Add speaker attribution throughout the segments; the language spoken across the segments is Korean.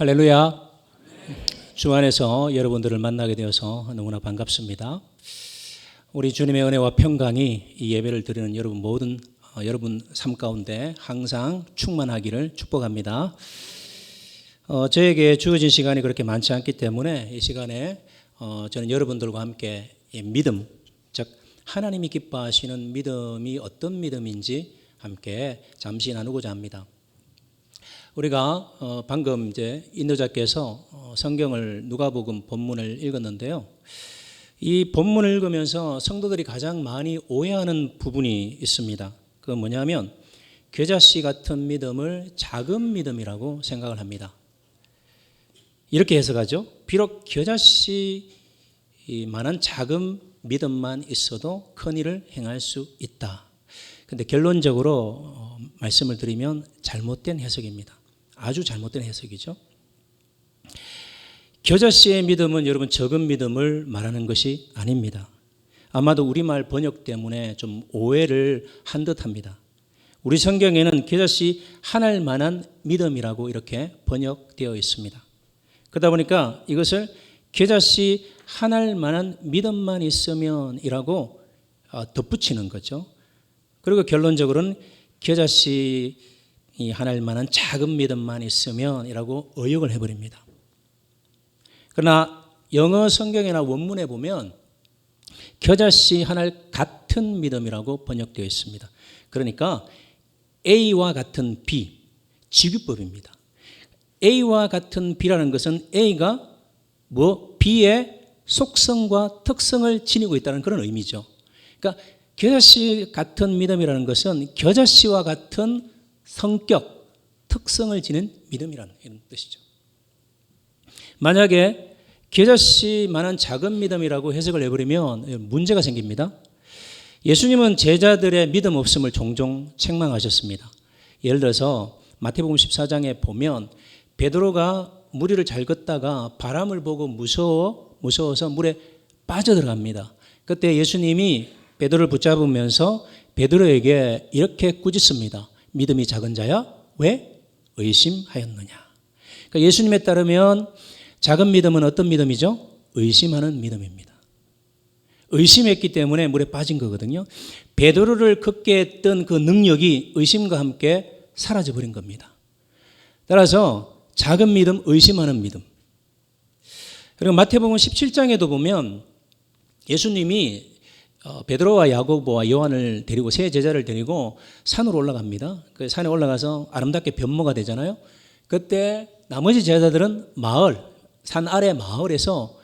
Speaker 1: 할렐루야. 주 안에서 여러분들을 만나게 되어서 너무나 반갑습니다. 우리 주님의 은혜와 평강이 이 예배를 드리는 여러분 모든 어, 여러분 삶 가운데 항상 충만하기를 축복합니다. 어, 저에게 주어진 시간이 그렇게 많지 않기 때문에 이 시간에 어, 저는 여러분들과 함께 이 믿음, 즉 하나님이 기뻐하시는 믿음이 어떤 믿음인지 함께 잠시 나누고자 합니다. 우리가 어, 방금 이제 인도자께서 어, 성경을 누가복음 본문을 읽었는데요. 이 본문을 읽으면서 성도들이 가장 많이 오해하는 부분이 있습니다. 그 뭐냐면 겨자씨 같은 믿음을 작은 믿음이라고 생각을 합니다. 이렇게 해석하죠. 비록 겨자씨 만한 작은 믿음만 있어도 큰 일을 행할 수 있다. 근데 결론적으로 어, 말씀을 드리면 잘못된 해석입니다. 아주 잘못된 해석이죠. 겨자씨의 믿음은 여러분 적은 믿음을 말하는 것이 아닙니다. 아마도 우리말 번역 때문에 좀 오해를 한 듯합니다. 우리 성경에는 겨자씨 하나일 만한 믿음이라고 이렇게 번역되어 있습니다. 그러다 보니까 이것을 겨자씨 하나일 만한 믿음만 있으면이라고 어, 덧붙이는 거죠. 그리고 결론적으로는 겨자씨 하나일 만한 작은 믿음만 있으면 이라고 의역을 해버립니다. 그러나 영어 성경이나 원문에 보면 겨자씨 하나일 같은 믿음이라고 번역되어 있습니다. 그러니까 A와 같은 B, 지규법입니다. A와 같은 B라는 것은 A가 뭐 B의 속성과 특성을 지니고 있다는 그런 의미죠. 그러니까 겨자씨 같은 믿음이라는 것은 겨자씨와 같은 성격, 특성을 지닌 믿음이라는 뜻이죠. 만약에 겨자씨만한 작은 믿음이라고 해석을 해버리면 문제가 생깁니다. 예수님은 제자들의 믿음 없음을 종종 책망하셨습니다. 예를 들어서 마태복음 14장에 보면 베드로가 무리를 잘 걷다가 바람을 보고 무서워 무서워서 물에 빠져 들어갑니다. 그때 예수님이 베드로를 붙잡으면서 베드로에게 이렇게 꾸짖습니다. 믿음이 작은 자야 왜 의심하였느냐? 그러니까 예수님에 따르면 작은 믿음은 어떤 믿음이죠? 의심하는 믿음입니다. 의심했기 때문에 물에 빠진 거거든요. 베드로를 걷게 했던 그 능력이 의심과 함께 사라져 버린 겁니다. 따라서 작은 믿음, 의심하는 믿음. 그리고 마태복음 17장에도 보면 예수님이 어, 베드로와 야고보와 요한을 데리고 세 제자를 데리고 산으로 올라갑니다. 그 산에 올라가서 아름답게 변모가 되잖아요. 그때 나머지 제자들은 마을, 산 아래 마을에서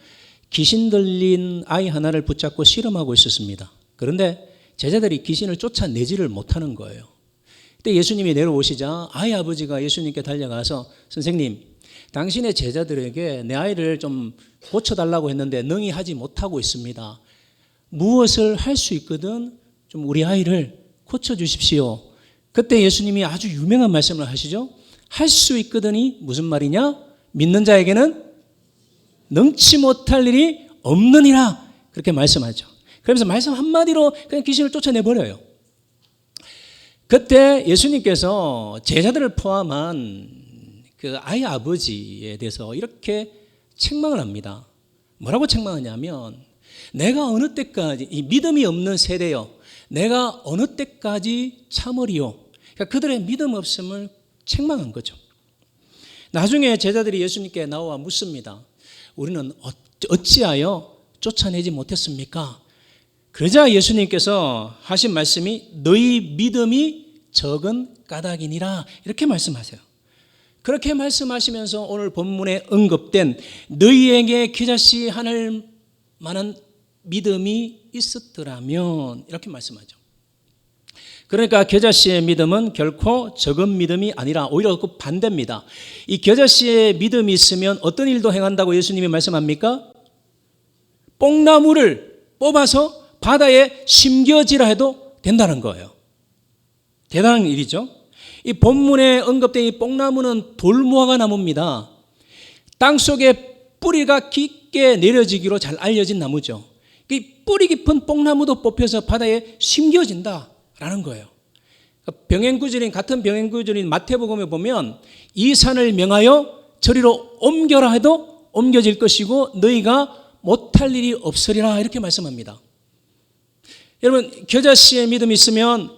Speaker 1: 귀신 들린 아이 하나를 붙잡고 씨름하고 있었습니다. 그런데 제자들이 귀신을 쫓아내지를 못하는 거예요. 그때 예수님이 내려오시자 아이 아버지가 예수님께 달려가서 선생님, 당신의 제자들에게 내 아이를 좀 고쳐달라고 했는데 능히 하지 못하고 있습니다. 무엇을 할 수 있거든 좀 우리 아이를 고쳐 주십시오. 그때 예수님이 아주 유명한 말씀을 하시죠. 할 수 있거든이 무슨 말이냐? 믿는 자에게는 능치 못할 일이 없느니라 그렇게 말씀하죠. 그러면서 말씀 한마디로 그냥 귀신을 쫓아내 버려요. 그때 예수님께서 제자들을 포함한 그 아이 아버지에 대해서 이렇게 책망을 합니다. 뭐라고 책망하냐면 내가 어느 때까지 이 믿음이 없는 세대요. 내가 어느 때까지 참으리요. 그러니까 그들의 믿음 없음을 책망한 거죠. 나중에 제자들이 예수님께 나와 묻습니다. 우리는 어찌하여 쫓아내지 못했습니까? 그러자 예수님께서 하신 말씀이 너희 믿음이 적은 까닭이니라 이렇게 말씀하세요. 그렇게 말씀하시면서 오늘 본문에 언급된 너희에게 겨자씨 하늘 만한 믿음이 있었더라면 이렇게 말씀하죠. 그러니까 겨자씨의 믿음은 결코 적은 믿음이 아니라 오히려 그 반대입니다. 이 겨자씨의 믿음이 있으면 어떤 일도 행한다고 예수님이 말씀합니까? 뽕나무를 뽑아서 바다에 심겨지라 해도 된다는 거예요. 대단한 일이죠. 이 본문에 언급된 이 뽕나무는 돌무화과 나무입니다. 땅 속에 뿌리가 깊게 내려지기로 잘 알려진 나무죠. 이 뿌리 깊은 뽕나무도 뽑혀서 바다에 심겨진다라는 거예요. 병행구절인 같은 병행구절인 마태복음에 보면 이 산을 명하여 저리로 옮겨라 해도 옮겨질 것이고 너희가 못할 일이 없으리라 이렇게 말씀합니다. 여러분 겨자씨의 믿음이 있으면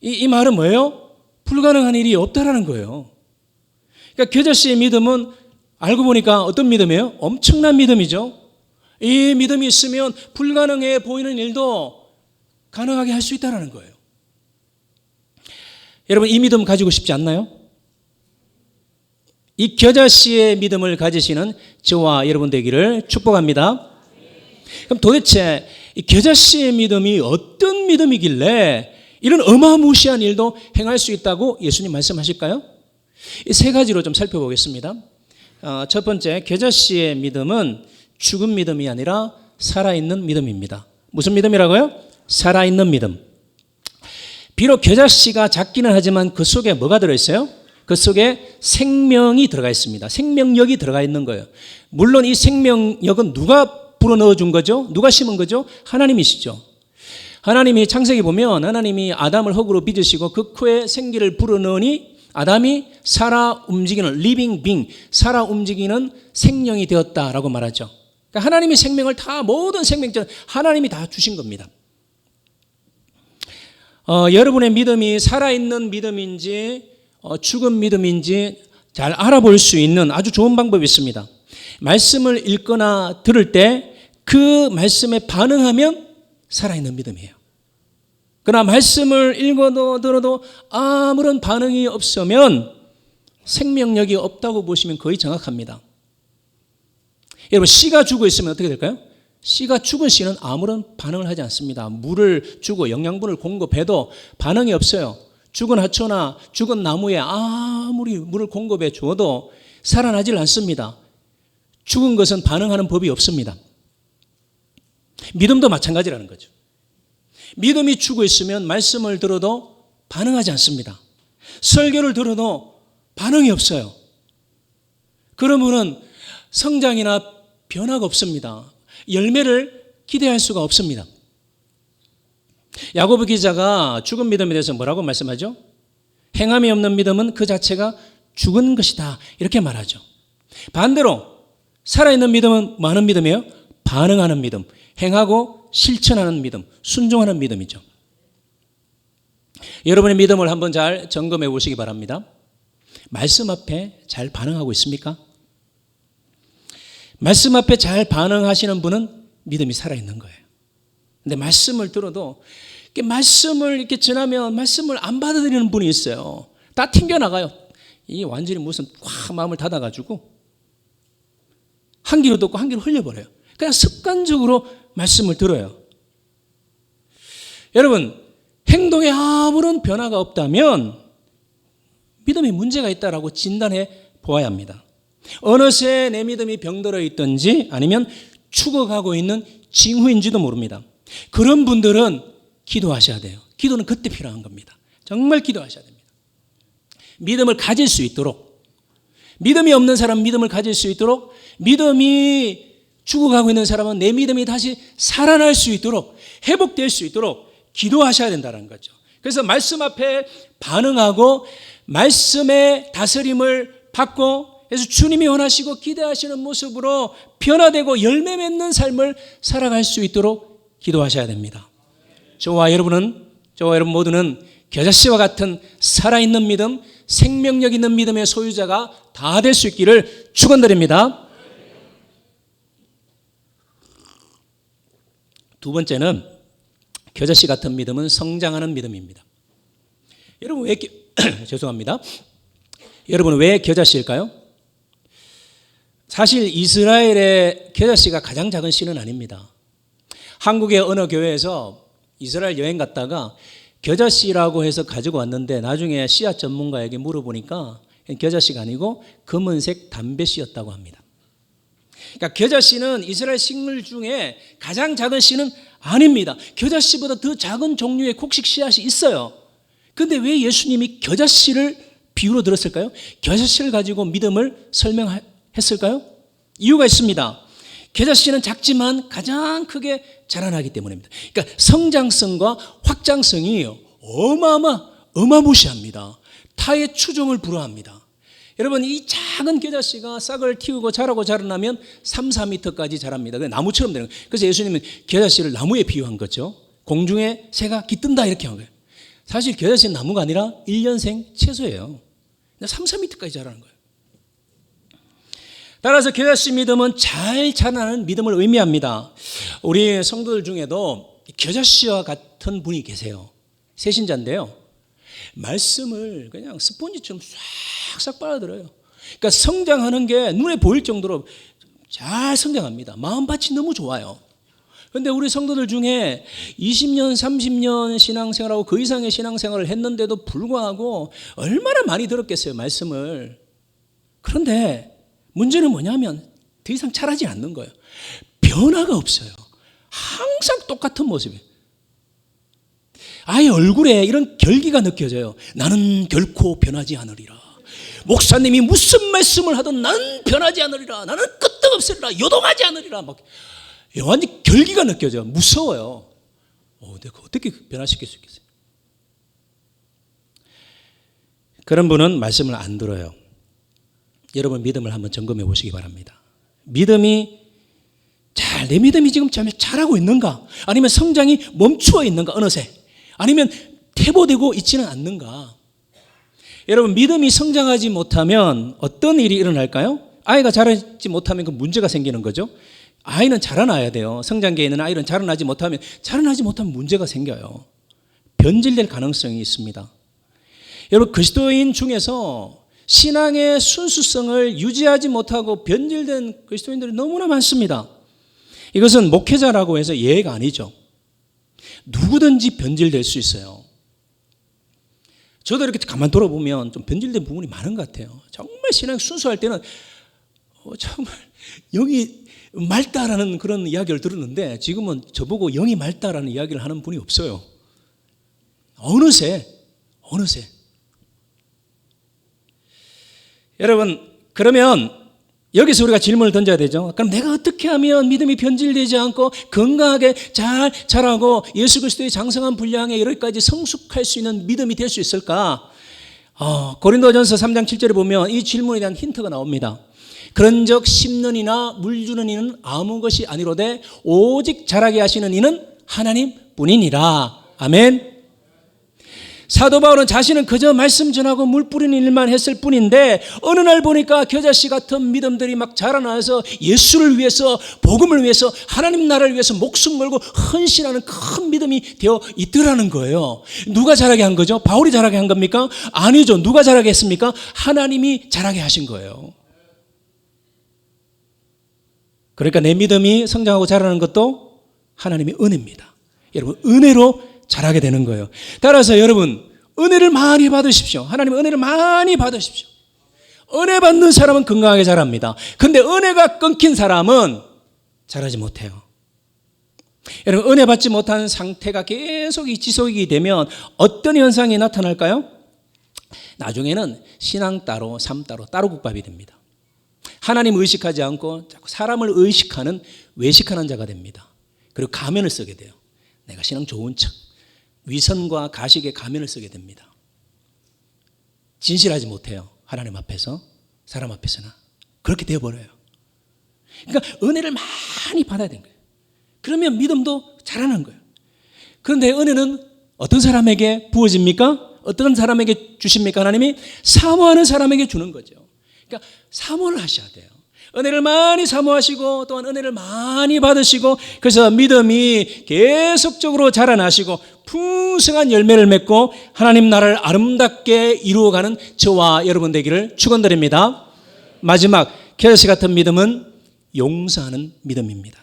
Speaker 1: 이, 이 말은 뭐예요? 불가능한 일이 없다라는 거예요. 그러니까 겨자씨의 믿음은 알고 보니까 어떤 믿음이에요? 엄청난 믿음이죠. 이 믿음이 있으면 불가능해 보이는 일도 가능하게 할 수 있다는 거예요. 여러분 이 믿음 가지고 싶지 않나요? 이 겨자씨의 믿음을 가지시는 저와 여러분 되기를 축복합니다. 그럼 도대체 이 겨자씨의 믿음이 어떤 믿음이길래 이런 어마무시한 일도 행할 수 있다고 예수님 말씀하실까요? 이 세 가지로 좀 살펴보겠습니다. 어, 첫 번째, 겨자씨의 믿음은 죽은 믿음이 아니라 살아있는 믿음입니다. 무슨 믿음이라고요? 살아있는 믿음. 비록 겨자씨가 작기는 하지만 그 속에 뭐가 들어있어요? 그 속에 생명이 들어가 있습니다. 생명력이 들어가 있는 거예요. 물론 이 생명력은 누가 불어 넣어 준 거죠? 누가 심은 거죠? 하나님이시죠. 하나님이 창세기 보면 하나님이 아담을 흙으로 빚으시고 그 코에 생기를 불어 넣으니 아담이 살아 움직이는 리빙 빙, 살아 움직이는 생명이 되었다라고 말하죠. 그러니까 하나님이 생명을 다 모든 생명전 하나님이 다 주신 겁니다. 어, 여러분의 믿음이 살아있는 믿음인지 어, 죽은 믿음인지 잘 알아볼 수 있는 아주 좋은 방법이 있습니다. 말씀을 읽거나 들을 때 그 말씀에 반응하면 살아있는 믿음이에요. 그러나 말씀을 읽어도 들어도 아무런 반응이 없으면 생명력이 없다고 보시면 거의 정확합니다. 여러분, 씨가 죽어 있으면 어떻게 될까요? 씨가 죽은 씨는 아무런 반응을 하지 않습니다. 물을 주고 영양분을 공급해도 반응이 없어요. 죽은 하초나 죽은 나무에 아무리 물을 공급해 주어도 살아나질 않습니다. 죽은 것은 반응하는 법이 없습니다. 믿음도 마찬가지라는 거죠. 믿음이 죽어 있으면 말씀을 들어도 반응하지 않습니다. 설교를 들어도 반응이 없어요. 그러면은 성장이나 변화가 없습니다. 열매를 기대할 수가 없습니다. 야고보 기자가 죽은 믿음에 대해서 뭐라고 말씀하죠? 행함이 없는 믿음은 그 자체가 죽은 것이다. 이렇게 말하죠. 반대로 살아있는 믿음은 많은 믿음이에요? 반응하는 믿음, 행하고 실천하는 믿음, 순종하는 믿음이죠. 여러분의 믿음을 한번 잘 점검해 보시기 바랍니다. 말씀 앞에 잘 반응하고 있습니까? 말씀 앞에 잘 반응하시는 분은 믿음이 살아있는 거예요. 근데 말씀을 들어도 말씀을 이렇게 지나면 말씀을 안 받아들이는 분이 있어요. 다 튕겨나가요. 이 완전히 무슨 확 마음을 닫아가지고 한 귀로 듣고 한 귀로 흘려버려요. 그냥 습관적으로 말씀을 들어요. 여러분, 행동에 아무런 변화가 없다면 믿음에 문제가 있다라고 진단해 보아야 합니다. 어느새 내 믿음이 병들어 있든지 아니면 죽어가고 있는 징후인지도 모릅니다. 그런 분들은 기도하셔야 돼요. 기도는 그때 필요한 겁니다. 정말 기도하셔야 됩니다. 믿음을 가질 수 있도록 믿음이 없는 사람 믿음을 가질 수 있도록 믿음이 죽어가고 있는 사람은 내 믿음이 다시 살아날 수 있도록 회복될 수 있도록 기도하셔야 된다는 거죠. 그래서 말씀 앞에 반응하고 말씀의 다스림을 받고 그래서 주님이 원하시고 기대하시는 모습으로 변화되고 열매 맺는 삶을 살아갈 수 있도록 기도하셔야 됩니다. 저와 여러분은 저와 여러분 모두는 겨자씨와 같은 살아있는 믿음, 생명력 있는 믿음의 소유자가 다 될 수 있기를 축원드립니다. 두 번째는 겨자씨 같은 믿음은 성장하는 믿음입니다. 여러분 왜 죄송합니다. 여러분 왜 겨자씨일까요? 사실 이스라엘의 겨자씨가 가장 작은 씨는 아닙니다. 한국의 어느 교회에서 이스라엘 여행 갔다가 겨자씨라고 해서 가지고 왔는데 나중에 씨앗 전문가에게 물어보니까 겨자씨가 아니고 검은색 담배씨였다고 합니다. 그러니까 겨자씨는 이스라엘 식물 중에 가장 작은 씨는 아닙니다. 겨자씨보다 더 작은 종류의 곡식 씨앗이 있어요. 근데 왜 예수님이 겨자씨를 비유로 들었을까요? 겨자씨를 가지고 믿음을 설명 했을까요? 이유가 있습니다. 겨자씨는 작지만 가장 크게 자라나기 때문입니다. 그러니까 성장성과 확장성이 어마어마, 어마무시합니다. 타의 추종을 불허합니다. 여러분 이 작은 겨자씨가 싹을 틔우고 자라고 자라나면 3, 4미터까지 자랍니다. 그 나무처럼 되는 거예요. 그래서 예수님은 겨자씨를 나무에 비유한 거죠. 공중에 새가 깃든다 이렇게 한 거예요. 사실 겨자씨는 나무가 아니라 1년생 채소예요. 3, 4미터까지 자라는 거예요. 따라서 겨자씨 믿음은 잘 자라는 믿음을 의미합니다. 우리 성도들 중에도 겨자씨와 같은 분이 계세요. 세신자인데요. 말씀을 그냥 스폰지처럼 싹싹 빨아들어요. 그러니까 성장하는 게 눈에 보일 정도로 잘 성장합니다. 마음밭이 너무 좋아요. 근데 우리 성도들 중에 20년, 30년 신앙생활하고 그 이상의 신앙생활을 했는데도 불구하고 얼마나 많이 들었겠어요, 말씀을. 그런데 문제는 뭐냐면 더 이상 자라지 않는 거예요. 변화가 없어요. 항상 똑같은 모습이에요. 아예 얼굴에 이런 결기가 느껴져요. 나는 결코 변하지 않으리라. 목사님이 무슨 말씀을 하든 나는 변하지 않으리라. 나는 끄떡 없으리라. 요동하지 않으리라. 막 완전 결기가 느껴져요. 무서워요. 어, 내가 어떻게 변화시킬 수 있겠어요? 그런 분은 말씀을 안 들어요. 여러분 믿음을 한번 점검해 보시기 바랍니다. 믿음이 잘, 내 믿음이 지금 잘 자라고 있는가? 아니면 성장이 멈추어 있는가? 어느새? 아니면 퇴보되고 있지는 않는가? 여러분, 믿음이 성장하지 못하면 어떤 일이 일어날까요? 아이가 자라지 못하면 그 문제가 생기는 거죠. 아이는 자라나야 돼요. 성장기에 있는 아이는 자라나지 못하면, 자라나지 못하면 문제가 생겨요. 변질될 가능성이 있습니다. 여러분, 그리스도인 중에서 신앙의 순수성을 유지하지 못하고 변질된 그리스도인들이 너무나 많습니다. 이것은 목회자라고 해서 예가 아니죠. 누구든지 변질될 수 있어요. 저도 이렇게 가만 돌아보면 좀 변질된 부분이 많은 것 같아요. 정말 신앙 순수할 때는 어, 정말 영이 맑다라는 그런 이야기를 들었는데 지금은 저보고 영이 맑다라는 이야기를 하는 분이 없어요. 어느새, 어느새. 여러분, 그러면 여기서 우리가 질문을 던져야 되죠. 그럼 내가 어떻게 하면 믿음이 변질되지 않고 건강하게 잘 자라고 예수 그리스도의 장성한 분량에 이르기까지 성숙할 수 있는 믿음이 될 수 있을까? 어, 고린도전서 3장 7절에 보면 이 질문에 대한 힌트가 나옵니다. 그런적 심는 이나 물 주는 이는 아무 것이 아니로되 오직 자라게 하시는 이는 하나님 뿐이니라. 아멘. 사도 바울은 자신은 그저 말씀 전하고 물 뿌리는 일만 했을 뿐인데 어느 날 보니까 겨자씨 같은 믿음들이 막 자라나서 예수를 위해서 복음을 위해서 하나님 나라를 위해서 목숨 걸고 헌신하는 큰 믿음이 되어 있더라는 거예요. 누가 자라게 한 거죠? 바울이 자라게 한 겁니까? 아니죠. 누가 자라게 했습니까? 하나님이 자라게 하신 거예요. 그러니까 내 믿음이 성장하고 자라는 것도 하나님의 은혜입니다. 여러분 은혜로 자라게 되는 거예요. 따라서 여러분, 은혜를 많이 받으십시오. 하나님의 은혜를 많이 받으십시오. 은혜 받는 사람은 건강하게 자랍니다. 근데 은혜가 끊긴 사람은 자라지 못해요. 여러분, 은혜 받지 못한 상태가 계속 지속이 되면 어떤 현상이 나타날까요? 나중에는 신앙 따로, 삶 따로, 따로 국밥이 됩니다. 하나님 의식하지 않고 자꾸 사람을 의식하는 외식하는 자가 됩니다. 그리고 가면을 쓰게 돼요. 내가 신앙 좋은 척, 위선과 가식의 가면을 쓰게 됩니다. 진실하지 못해요. 하나님 앞에서, 사람 앞에서나. 그렇게 되어버려요. 그러니까 은혜를 많이 받아야 되는 거예요. 그러면 믿음도 자라는 거예요. 그런데 은혜는 어떤 사람에게 부어집니까? 어떤 사람에게 주십니까? 하나님이 사모하는 사람에게 주는 거죠. 그러니까 사모를 하셔야 돼요. 은혜를 많이 사모하시고 또한 은혜를 많이 받으시고 그래서 믿음이 계속적으로 자라나시고 풍성한 열매를 맺고 하나님 나라를 아름답게 이루어가는 저와 여러분 되기를 축원드립니다. 마지막 겨자씨 같은 믿음은 용서하는 믿음입니다.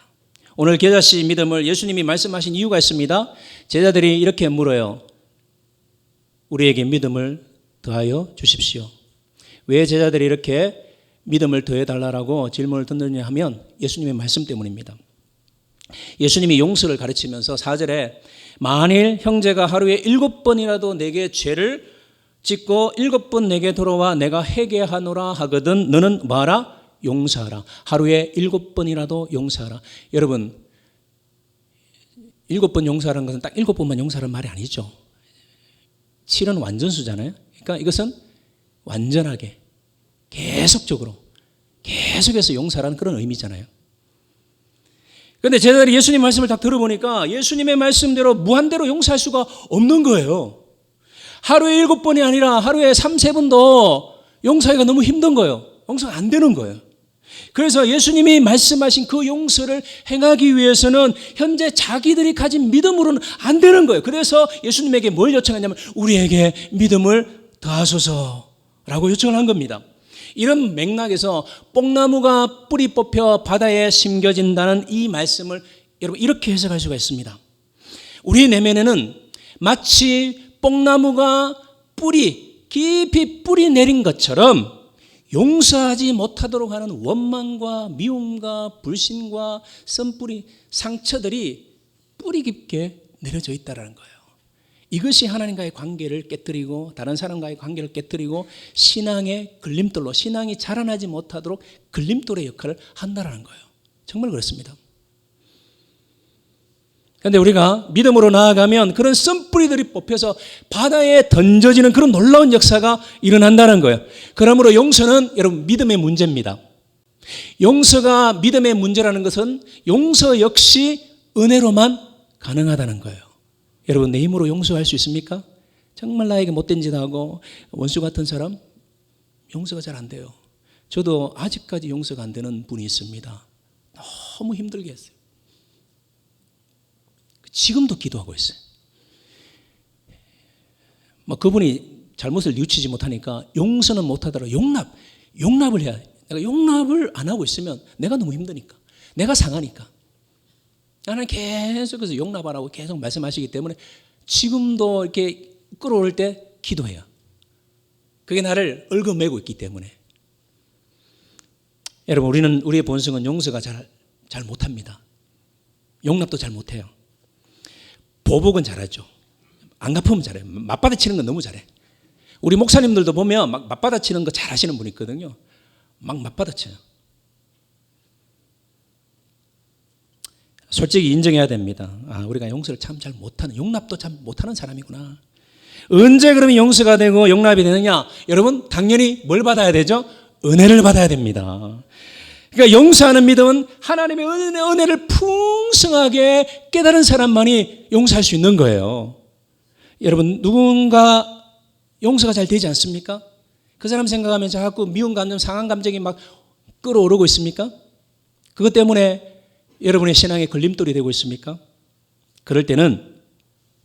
Speaker 1: 오늘 겨자씨 믿음을 예수님이 말씀하신 이유가 있습니다. 제자들이 이렇게 물어요. 우리에게 믿음을 더하여 주십시오. 왜 제자들이 이렇게 믿음을 더해 달라고 질문을 던느냐 하면 예수님의 말씀 때문입니다. 예수님이 용서를 가르치면서 4절에 만일 형제가 하루에 일곱 번이라도 내게 죄를 짓고 일곱 번 내게 돌아와 내가 회개하노라 하거든 너는 뭐하라? 용서하라. 하루에 일곱 번이라도 용서하라. 여러분 일곱 번 용서하는 것은 딱 일곱 번만 용서하는 말이 아니죠. 7은 완전수잖아요. 그러니까 이것은 완전하게 계속적으로 계속해서 용서라는 그런 의미잖아요. 그런데 제자들이 예수님 말씀을 딱 들어보니까 예수님의 말씀대로 무한대로 용서할 수가 없는 거예요. 하루에 일곱 번이 아니라 하루에 삼세 번도 용서하기가 너무 힘든 거예요. 용서가 안 되는 거예요. 그래서 예수님이 말씀하신 그 용서를 행하기 위해서는 현재 자기들이 가진 믿음으로는 안 되는 거예요. 그래서 예수님에게 뭘 요청했냐면 우리에게 믿음을 더하소서라고 요청을 한 겁니다. 이런 맥락에서 뽕나무가 뿌리 뽑혀 바다에 심겨진다는 이 말씀을 여러분 이렇게 해석할 수가 있습니다. 우리 내면에는 마치 뽕나무가 뿌리 깊이 뿌리 내린 것처럼 용서하지 못하도록 하는 원망과 미움과 불신과 썬뿌리 상처들이 뿌리 깊게 내려져 있다라는 거예요. 이것이 하나님과의 관계를 깨뜨리고 다른 사람과의 관계를 깨뜨리고 신앙의 걸림돌로 신앙이 자라나지 못하도록 걸림돌의 역할을 한다라는 거예요. 정말 그렇습니다. 그런데 우리가 믿음으로 나아가면 그런 썬뿌리들이 뽑혀서 바다에 던져지는 그런 놀라운 역사가 일어난다는 거예요. 그러므로 용서는 여러분 믿음의 문제입니다. 용서가 믿음의 문제라는 것은 용서 역시 은혜로만 가능하다는 거예요. 여러분 내 힘으로 용서할 수 있습니까? 정말 나에게 못된 짓 하고 원수 같은 사람 용서가 잘 안 돼요. 저도 아직까지 용서가 안 되는 분이 있습니다. 너무 힘들게 했어요. 지금도 기도하고 있어요. 뭐 그분이 잘못을 뉘우치지 못하니까 용서는 못하더라도 용납, 용납을 해야 돼. 내가 용납을 안 하고 있으면 내가 너무 힘드니까. 내가 상하니까. 나는 계속해서 용납하라고 계속 말씀하시기 때문에 지금도 이렇게 끌어올 때 기도해요. 그게 나를 얽어매고 있기 때문에. 여러분, 우리는, 우리의 본성은 용서가 잘, 잘 못합니다. 용납도 잘 못해요. 보복은 잘하죠. 안 갚으면 잘해요. 맞받아치는 건 너무 잘해. 우리 목사님들도 보면 막 맞받아치는 거 잘하시는 분 있거든요. 막 맞받아쳐요. 솔직히 인정해야 됩니다. 아, 우리가 용서를 참 잘 못하는, 용납도 참 못하는 사람이구나. 언제 그러면 용서가 되고 용납이 되느냐? 여러분, 당연히 뭘 받아야 되죠? 은혜를 받아야 됩니다. 그러니까 용서하는 믿음은 하나님의 은혜, 은혜를 풍성하게 깨달은 사람만이 용서할 수 있는 거예요. 여러분, 누군가 용서가 잘 되지 않습니까? 그 사람 생각하면 자꾸 미운 감정, 상한 감정이 막 끌어오르고 있습니까? 그것 때문에 여러분의 신앙에 걸림돌이 되고 있습니까? 그럴 때는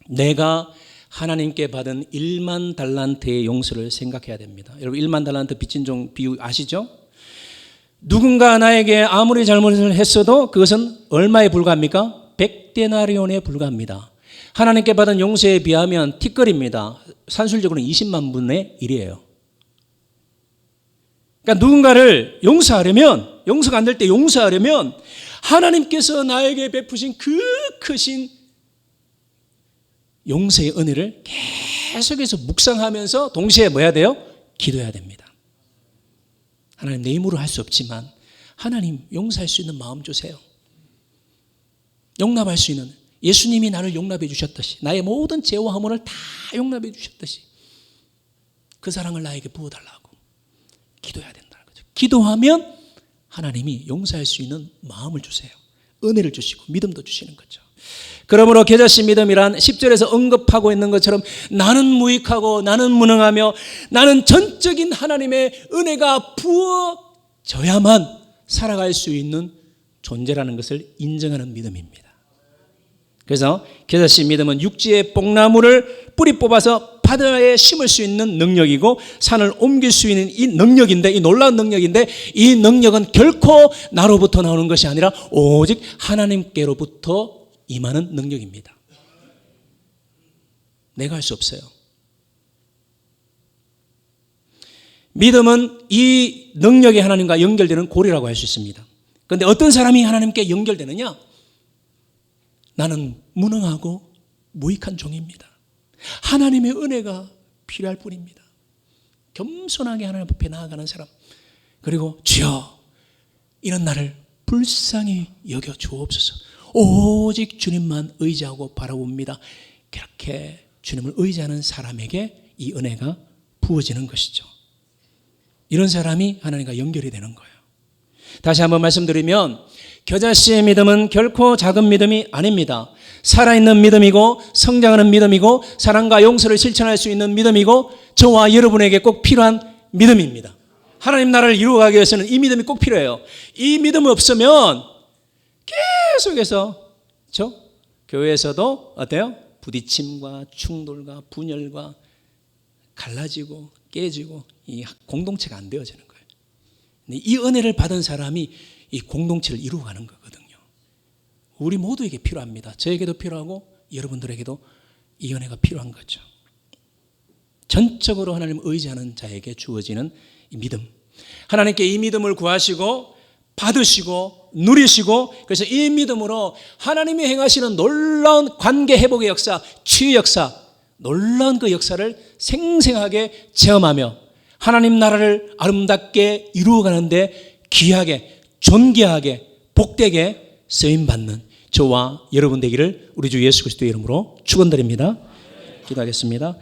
Speaker 1: 내가 하나님께 받은 1만 달란트의 용서를 생각해야 됩니다. 여러분 1만 달란트 빚진 종 비유 아시죠? 누군가 나에게 아무리 잘못을 했어도 그것은 얼마에 불과합니까? 100데나리온에 불과합니다. 하나님께 받은 용서에 비하면 티끌입니다. 산술적으로는 20만 분의 1이에요. 그러니까 누군가를 용서하려면 용서가 안 될 때 용서하려면 하나님께서 나에게 베푸신 그 크신 용서의 은혜를 계속해서 묵상하면서 동시에 뭐 해야 돼요? 기도해야 됩니다. 하나님 내 힘으로 할 수 없지만 하나님 용서할 수 있는 마음 주세요. 용납할 수 있는 예수님이 나를 용납해 주셨듯이 나의 모든 죄와 허물을 다 용납해 주셨듯이 그 사랑을 나에게 부어달라고 기도해야 된다는 거죠. 기도하면 하나님이 용서할 수 있는 마음을 주세요. 은혜를 주시고 믿음도 주시는 거죠. 그러므로 계자씨 믿음이란 10절에서 언급하고 있는 것처럼 나는 무익하고 나는 무능하며 나는 전적인 하나님의 은혜가 부어져야만 살아갈 수 있는 존재라는 것을 인정하는 믿음입니다. 그래서 계자씨 믿음은 육지의 뽕나무를 뿌리 뽑아서 바다에 심을 수 있는 능력이고 산을 옮길 수 있는 이 능력인데 이 놀라운 능력인데 이 능력은 결코 나로부터 나오는 것이 아니라 오직 하나님께로부터 임하는 능력입니다. 내가 할 수 없어요. 믿음은 이 능력이 하나님과 연결되는 고리라고 할 수 있습니다. 그런데 어떤 사람이 하나님께 연결되느냐? 나는 무능하고 무익한 종입니다. 하나님의 은혜가 필요할 뿐입니다. 겸손하게 하나님 앞에 나아가는 사람. 그리고 주여 이런 나를 불쌍히 여겨 주옵소서. 오직 주님만 의지하고 바라봅니다. 그렇게 주님을 의지하는 사람에게 이 은혜가 부어지는 것이죠. 이런 사람이 하나님과 연결이 되는 거예요. 다시 한번 말씀드리면 겨자씨의 믿음은 결코 작은 믿음이 아닙니다. 살아있는 믿음이고 성장하는 믿음이고 사랑과 용서를 실천할 수 있는 믿음이고 저와 여러분에게 꼭 필요한 믿음입니다. 하나님 나라를 이루어가기 위해서는 이 믿음이 꼭 필요해요. 이 믿음 없으면 계속해서 저 교회에서도 어때요? 부딪힘과 충돌과 분열과 갈라지고 깨지고 이 공동체가 안 되어지는 거예요. 이 은혜를 받은 사람이 이 공동체를 이루어가는 거거든요. 우리 모두에게 필요합니다. 저에게도 필요하고 여러분들에게도 이 은혜가 필요한 거죠. 전적으로 하나님 의지하는 자에게 주어지는 이 믿음. 하나님께 이 믿음을 구하시고 받으시고 누리시고 그래서 이 믿음으로 하나님이 행하시는 놀라운 관계 회복의 역사, 치유 역사, 놀라운 그 역사를 생생하게 체험하며 하나님 나라를 아름답게 이루어가는데 귀하게 존귀하게 복되게 쓰임 받는 저와 여러분 되기를 우리 주 예수 그리스도의 이름으로 축원드립니다. 기도하겠습니다.